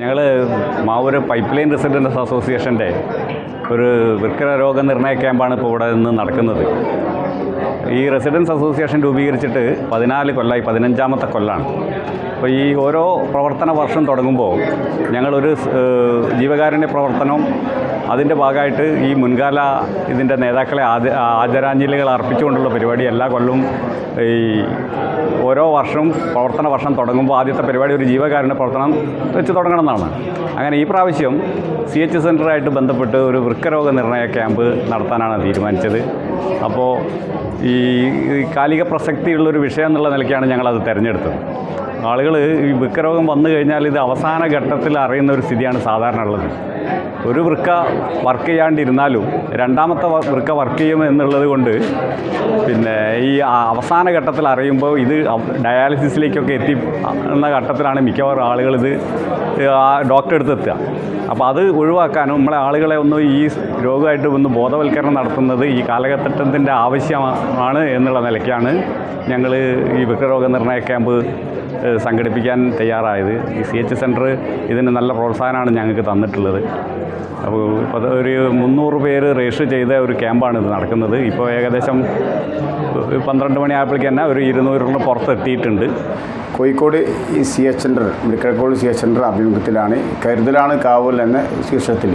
ഞങ്ങൾ Mavoor pipe line residence അസോസിയേഷന്റെ ഒരു വൃക്കര രോഗനിർണയ ക്യാമ്പാണ് ഇപ്പോൾ ഇവിടെ നിന്ന് നടക്കുന്നത്. ഈ റെസിഡൻസ് അസോസിയേഷൻ രൂപീകരിച്ചിട്ട് പതിനാല് കൊല്ലമായി പതിനഞ്ചാമത്തെ കൊല്ലാണ്. അപ്പോൾ ഈ ഓരോ പ്രവർത്തന വർഷം തുടങ്ങുമ്പോൾ ഞങ്ങളൊരു ജീവകാരുണ്യ പ്രവർത്തനവും അതിന്റെ ഭാഗമായിട്ട് ഈ മുൻകാല ഇതിന്റെ നേതാക്കളെ ആദ ആദരാഞ്ജലികൾ അർപ്പിച്ചുകൊണ്ടുള്ള പരിപാടി എല്ലാ കൊല്ലവും ഈ ഓരോ വർഷവും പ്രവർത്തന വർഷം തുടങ്ങുമ്പോൾ ആദ്യത്തെ പരിപാടി ഒരു ജീവകാരുണ്യ പ്രവർത്തനം വെച്ച് തുടങ്ങണം എന്നാണ്. അങ്ങനെ ഈ പ്രാവശ്യം സി എച്ച് സെന്ററായിട്ട് ബന്ധപ്പെട്ട് ഒരു വൃക്കരോഗ നിർണയ ക്യാമ്പ് നടത്താനാണ് തീരുമാനിച്ചത്. അപ്പോൾ ഈ കാലിക പ്രസക്തിയുള്ളൊരു വിഷയം എന്നുള്ള നിലയ്ക്കാണ് ഞങ്ങളത് തിരഞ്ഞെടുത്തത്. ആളുകൾ ഈ വൃക്കരോഗം വന്നു കഴിഞ്ഞാൽ ഇത് അവസാന ഘട്ടത്തിൽ അറിയുന്ന ഒരു സ്ഥിതിയാണ് സാധാരണ ഉള്ളത്. ഒരു വൃക്ക വർക്ക് ചെയ്യാണ്ടിരുന്നാലും രണ്ടാമത്തെ വൃക്ക വർക്ക് ചെയ്യും എന്നുള്ളത് കൊണ്ട് പിന്നെ ഈ അവസാന ഘട്ടത്തിൽ അറിയുമ്പോൾ ഇത് ഡയാലിസിസിലേക്കൊക്കെ എത്തി എന്ന ഘട്ടത്തിലാണ് മിക്കവാറും ആളുകൾ ഇത് ഡോക്ടറെ അടുത്ത് എത്തുക. അപ്പോൾ അത് ഒഴിവാക്കാനും നമ്മളെ ആളുകളെ ഒന്ന് ഈ രോഗമായിട്ട് ഒന്ന് ബോധവൽക്കരണം നടത്തുന്നത് ഈ കാലഘട്ടത്തിന്റെ ആവശ്യമാണ് എന്നുള്ള നിലയ്ക്കാണ് ഞങ്ങൾ ഈ വൃക്കരോഗ നിർണയ ക്യാമ്പ് സംഘടിപ്പിക്കാൻ തയ്യാറായത്. ഈ സി എച്ച് സെന്റർ ഇതിന് നല്ല പ്രോത്സാഹനമാണ് ഞങ്ങൾക്ക് തന്നിട്ടുള്ളത്. അപ്പോൾ ഇപ്പോൾ ഒരു മുന്നൂറ് പേര് രജിസ്റ്റർ ചെയ്ത ഒരു ക്യാമ്പാണ് ഇത് നടക്കുന്നത്. ഇപ്പോൾ ഏകദേശം പന്ത്രണ്ട് മണിയായപ്പോഴേക്ക് തന്നെ ഒരു ഇരുന്നൂറിന് പുറത്തെത്തിയിട്ടുണ്ട് കോഴിക്കോട് ഈ C H centre medical college C H centre ആഭിമുഖ്യത്തിലാണ് കരുതലാണ് കാവൽ എന്ന ശീർഷത്തിൽ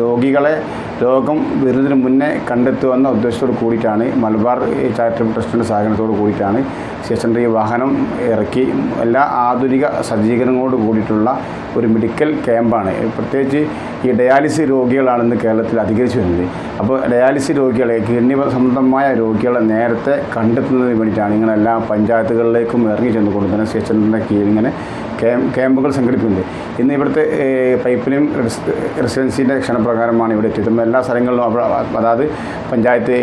രോഗികളെ രോഗം വരുന്നതിന് മുന്നേ കണ്ടെത്തുമെന്ന ഉദ്ദേശത്തോട് കൂടിയിട്ടാണ് മലബാർ ചാരിറ്റബിൾ ട്രസ്റ്റിന്റെ സഹകരണത്തോട് കൂടിയിട്ടാണ് സി ഈ വാഹനം ഇറക്കി എല്ലാ ആധുനിക സജ്ജീകരണങ്ങളോട് കൂടിയിട്ടുള്ള ഒരു മെഡിക്കൽ ക്യാമ്പാണ്. പ്രത്യേകിച്ച് ഈ ഡയാലിസിസ് രോഗികളാണ് ഇന്ന് കേരളത്തിൽ അധികരിച്ചു വരുന്നത്. അപ്പോൾ ഡയാലിസിസ് രോഗികളെ കിഡ്നി സംബന്ധമായ രോഗികളെ നേരത്തെ കണ്ടെത്തുന്നതിന് വേണ്ടിയിട്ടാണ് ഇങ്ങനെ എല്ലാ പഞ്ചായത്തുകളിലേക്കും ഇറങ്ങി തന്നെ സി എച്ച് കീഴിൽ ഇങ്ങനെ ക്യാമ്പുകൾ സംഘടിപ്പിക്കുന്നുണ്ട്. ഇന്ന് ഇവിടുത്തെ പൈപ്പിനും റെസിഡൻസിന്റെ ക്ഷണപ്രകാരമാണ് ഇവിടെ എത്തിയത്. എല്ലാ സ്ഥലങ്ങളിലും അതായത് പഞ്ചായത്ത്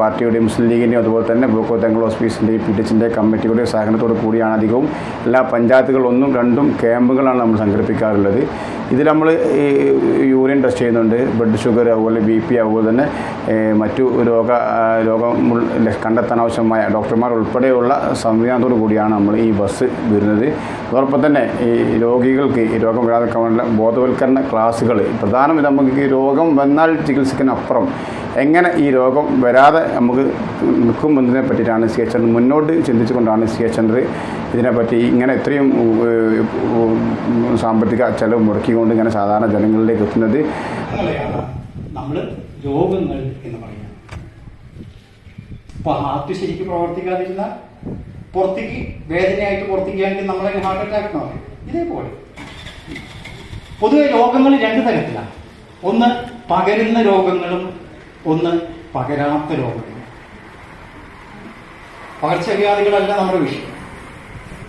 പാർട്ടിയുടെയും മുസ്ലിം ലീഗിന്റെയും അതുപോലെ തന്നെ ബ്ലോക്ക് തെങ്കൾ ഹോസ്പീസിന്റെയും പി ടി എച്ചിന്റെ കമ്മിറ്റിയുടെ സഹകരണത്തോട് കൂടിയാണ് അധികവും എല്ലാ പഞ്ചായത്തുകളൊന്നും രണ്ടും ക്യാമ്പുകളാണ് നമ്മൾ സംഘടിപ്പിക്കാറുള്ളത്. ഇതിൽ നമ്മൾ യൂറിൻ ടെസ്റ്റ് ചെയ്യുന്നുണ്ട്. ബ്ലഡ് ഷുഗർ അതുപോലെ ബി പി അതുപോലെ തന്നെ മറ്റു രോഗ രോഗം കണ്ടെത്താൻ ആവശ്യമായ ഡോക്ടർമാർ ഉൾപ്പെടെയുള്ള സംവിധാനത്തോടു കൂടിയാണ് നമ്മൾ ഈ ബസ് വരുന്നത്. അതോടൊപ്പം തന്നെ ഈ രോഗികൾക്ക് ഈ രോഗം വരാതെ നിൽക്കാനുള്ള ബോധവൽക്കരണ ക്ലാസ്സുകൾ പ്രധാനം നമുക്ക് ഈ രോഗം വന്നാൽ ചികിത്സിക്കുന്നപ്പുറം എങ്ങനെ ഈ രോഗം വരാതെ നമുക്ക് നിൽക്കും എന്നതിനെ പറ്റിയിട്ടാണ് സി എച്ച് മുന്നോട്ട് ചിന്തിച്ചുകൊണ്ടാണ് സി എച്ച് ചന്ദ്രൻ ഇതിനെപ്പറ്റി ഇങ്ങനെ ഇത്രയും സാമ്പത്തിക ചെലവ് മുടക്കിക്കൊണ്ട് ഇങ്ങനെ സാധാരണ ജനങ്ങളിലേക്ക് എത്തുന്നത് നമ്മൾ രോഗങ്ങൾ എന്ന് പറയുന്നത് ശരിക്കും പ്രവർത്തിക്കാതിരുന്ന പുറത്തേക്ക് വേദനയായിട്ട് പുറത്തേക്കാണെങ്കിൽ നമ്മളെ ഹാർട്ട് അറ്റാക്ക് എന്ന് പറയും ഇതേപോലെ. പൊതുവെ രോഗങ്ങൾ രണ്ട് തരത്തിലാണ്. ഒന്ന് പകരുന്ന രോഗങ്ങളും ഒന്ന് പകരാത്ത രോഗങ്ങളും. പകർച്ചവ്യാധികളല്ല നമ്മുടെ വിഷയം.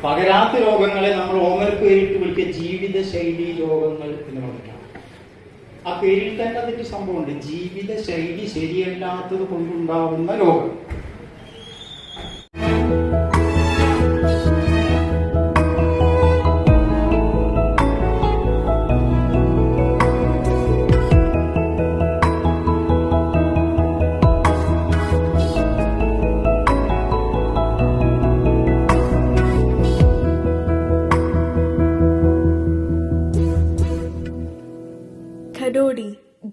പകരാത്ത രോഗങ്ങളെ നമ്മൾ ഓമൽ പേരിട്ട് വിളിക്കുക ജീവിതശൈലി രോഗങ്ങൾ എന്ന് പറഞ്ഞിട്ടാണ്. ആ പേരിൽ തന്നെ അതിന്റെ സംഭവമുണ്ട്. ജീവിത ശൈലി ശരിയല്ലാത്തത് കൊണ്ടുണ്ടാവുന്ന രോഗം. ഖഡോഡി